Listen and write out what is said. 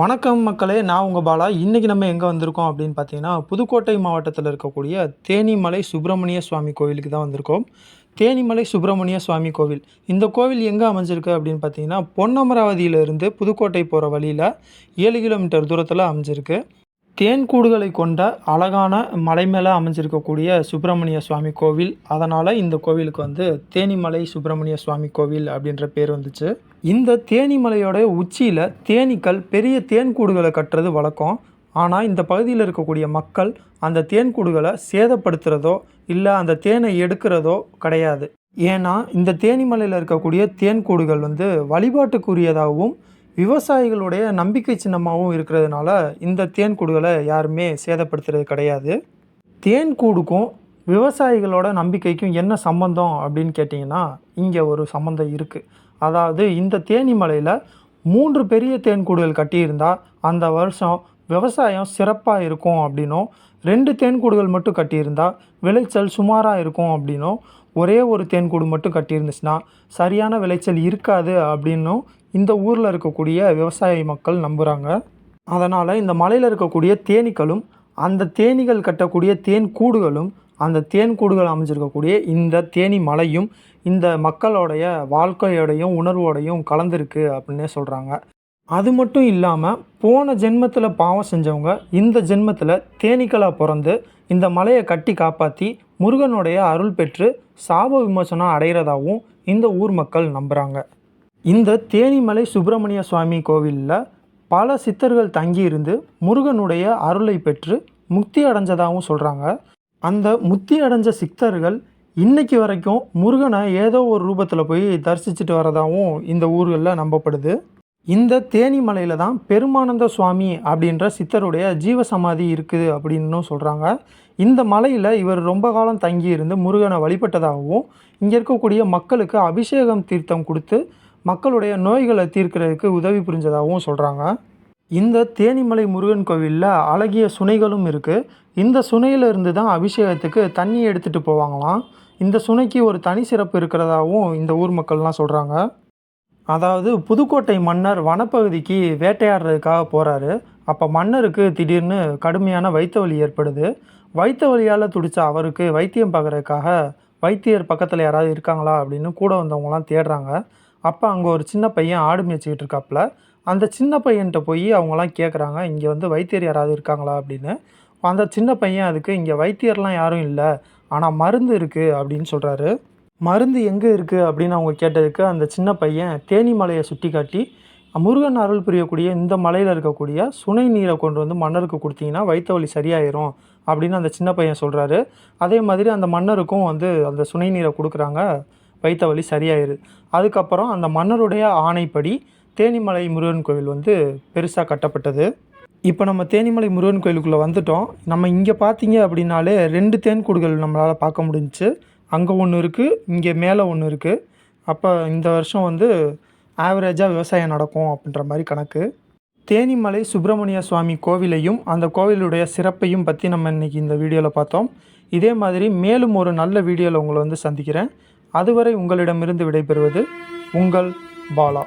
வணக்கம் மக்களே நான் உங்கள் பாலா. இன்றைக்கி நம்ம எங்கே வந்திருக்கோம் அப்படின்னு பார்த்தீங்கன்னா புதுக்கோட்டை மாவட்டத்தில் இருக்கக்கூடிய தேனிமலை சுப்பிரமணிய சுவாமி கோவிலுக்கு தான் வந்திருக்கோம். தேனிமலை சுப்பிரமணிய சுவாமி கோவில். இந்த கோவில் எங்கே அமைஞ்சிருக்கு அப்படின்னு பார்த்தீங்கன்னா பொன்னமராவதியிலிருந்து புதுக்கோட்டை போகிற வழியில் ஏழு கிலோமீட்டர் தூரத்தில் அமைஞ்சிருக்கு. தேன்கூடுகளை கொண்ட அழகான மலை மேலே அமைஞ்சிருக்கக்கூடிய சுப்பிரமணிய சுவாமி கோவில். அதனால் இந்த கோவிலுக்கு வந்து தேனிமலை சுப்பிரமணிய சுவாமி கோவில் அப்படின்ற பேர் வந்துச்சு. இந்த தேனிமலையோட உச்சியில் தேனீக்கள் பெரிய தேன் கூடுகளை கட்டுறது வழக்கம். ஆனால் இந்த பகுதியில் இருக்கக்கூடிய மக்கள் அந்த தேன் கூடுகளை சேதப்படுத்துகிறதோ இல்லை அந்த தேனை எடுக்கிறதோ கிடையாது. ஏன்னா இந்த தேனிமலையில் இருக்கக்கூடிய தேன்கூடுகள் வந்து வழிபாட்டுக்குரியதாகவும் விவசாயிகளுடைய நம்பிக்கை சின்னமாகவும் இருக்கிறதுனால இந்த தேன் கூடுகளை யாருமே சேதப்படுத்துறது கிடையாது. தேன் கூடுக்கும் விவசாயிகளோட நம்பிக்கைக்கும் என்ன சம்பந்தம் அப்படின்னு கேட்டிங்கன்னா இங்கே ஒரு சம்பந்தம் இருக்குது அதாவது இந்த தேனிமலையில் மூன்று பெரிய தேன்கூடுகள் கட்டியிருந்தால் அந்த வருஷம் விவசாயம் சிறப்பாக இருக்கும் அப்படின்னும் ரெண்டு தேன்கூடுகள் மட்டும் கட்டியிருந்தால் விளைச்சல் சுமாராக இருக்கும் அப்படின்னும் ஒரே ஒரு தேன்கூடு மட்டும் கட்டியிருந்துச்சுன்னா சரியான விளைச்சல் இருக்காது அப்படின்னும் இந்த ஊரில் இருக்கக்கூடிய விவசாய மக்கள் நம்புகிறாங்க அதனால் இந்த மலையில் இருக்கக்கூடிய தேனீக்களும் அந்த தேனீகள் கட்டக்கூடிய தேன் கூடுகளும் அந்த தேன் கூடுகள் அமைஞ்சிருக்கக்கூடிய இந்த தேனி மலையும் இந்த மக்களோடைய வாழ்க்கையோடையும் உணர்வோடையும் கலந்துருக்கு அப்படின்னே சொல்கிறாங்க அது மட்டும் இல்லாமல் போன ஜென்மத்தில் பாவம் செஞ்சவங்க இந்த ஜென்மத்தில் தேனீக்களாக பிறந்து இந்த மலையை கட்டி காப்பாற்றி முருகனுடைய அருள் பெற்று சாப விமோசனம் அடைகிறதாகவும் இந்த ஊர் மக்கள் நம்புகிறாங்க இந்த தேனிமலை சுப்பிரமணிய சுவாமி கோவிலில் பல சித்தர்கள் தங்கியிருந்து முருகனுடைய அருளை பெற்று முக்தி அடைஞ்சதாகவும் சொல்கிறாங்க அந்த முக்தி அடைஞ்ச சித்தர்கள் இன்றைக்கி வரைக்கும் முருகனை ஏதோ ஒரு ரூபத்தில் போய் தரிசிச்சுட்டு வரதாகவும் இந்த ஊர்களில் நம்பப்படுது. இந்த தேனிமலையில் தான் பெருமானந்த சுவாமி அப்படின்ற சித்தருடைய ஜீவசமாதி இருக்குது அப்படின்னும் சொல்கிறாங்க இந்த மலையில் இவர் ரொம்ப காலம் தங்கி இருந்து முருகனை வழிபட்டதாகவும் இங்கே இருக்கக்கூடிய மக்களுக்கு அபிஷேகம் தீர்த்தம் கொடுத்து மக்களுடைய நோய்களை தீர்க்கிறதுக்கு உதவி புரிஞ்சதாகவும் சொல்கிறாங்க இந்த தேனிமலை முருகன் கோவிலில் அழகிய சுனைகளும் இருக்குது இந்த சுனையில் இருந்து தான் அபிஷேகத்துக்கு தண்ணி எடுத்துகிட்டு போவாங்களாம். இந்த சுனைக்கு ஒரு தனி சிறப்பு இருக்கிறதாகவும் இந்த ஊர் மக்கள்லாம் சொல்கிறாங்க அதாவது புதுக்கோட்டை மன்னர் வனப்பகுதிக்கு வேட்டையாடுறதுக்காக போகிறாரு அப்போ மன்னருக்கு திடீர்னு கடுமையான வைத்த வலி ஏற்படுது. வைத்த வலியால் துடித்த அவருக்கு வைத்தியம் பார்க்குறதுக்காக வைத்தியர் பக்கத்தில் யாராவது இருக்காங்களா அப்படின்னு கூட வந்தவங்களாம் தேடுறாங்க. அப்போ அங்கே ஒரு சின்ன பையன் ஆடு மேய்ச்சிக்கிட்டு இருக்காப்புல. அந்த சின்ன பையன்கிட்ட போய் அவங்களாம் கேட்குறாங்க இங்கே வந்து வைத்தியர் யாராவது இருக்காங்களா? அப்படின்னு. அந்த சின்ன பையன் அதுக்கு இங்கே வைத்தியர்லாம் யாரும் இல்லை ஆனால் மருந்து இருக்குது அப்படின்னு சொல்கிறாரு மருந்து எங்கே இருக்குது அப்படின்னு அவங்க கேட்டதுக்கு அந்த சின்ன பையன் தேனி மலையை சுட்டி காட்டி முருகன் அருள் புரியக்கூடிய இந்த மலையில் இருக்கக்கூடிய சுனை நீரை கொண்டு வந்து மன்னருக்கு கொடுத்தீங்கன்னா வயிற்று வலி சரியாயிரும் அப்படின்னு அந்த சின்ன பையன் சொல்கிறாரு அதே மாதிரி அந்த மன்னருக்கும் வந்து அந்த சுனை நீரை கொடுக்குறாங்க. வைத்த வலி சரியாயிருது அதுக்கப்புறம் அந்த மன்னருடைய ஆணைப்படி தேனிமலை முருகன் கோவில் வந்து பெருசாக கட்டப்பட்டது. இப்போ நம்ம தேனிமலை முருகன் கோயிலுக்குள்ளே வந்துட்டோம். நம்ம இங்கே பார்த்தீங்க அப்படின்னாலே ரெண்டு தேன்கூடுகள் நம்மளால் பார்க்க முடிஞ்சுச்சு. அங்கே ஒன்று இருக்குது இங்கே மேலே ஒன்று இருக்குது அப்போ இந்த வருஷம் வந்து ஆவரேஜாக விவசாயம் நடக்கும் அப்படின்ற மாதிரி கணக்கு. தேனிமலை சுப்பிரமணிய சுவாமி கோவிலையும் அந்த கோவிலுடைய சிறப்பையும் பற்றி நம்ம இன்றைக்கி இந்த வீடியோவில் பார்த்தோம். இதே மாதிரி மேலும் ஒரு நல்ல வீடியோவில் உங்களை வந்து சந்திக்கிறேன். அதுவரை உங்களிடமிருந்து விடைபெறுவது உங்கள் பாலா.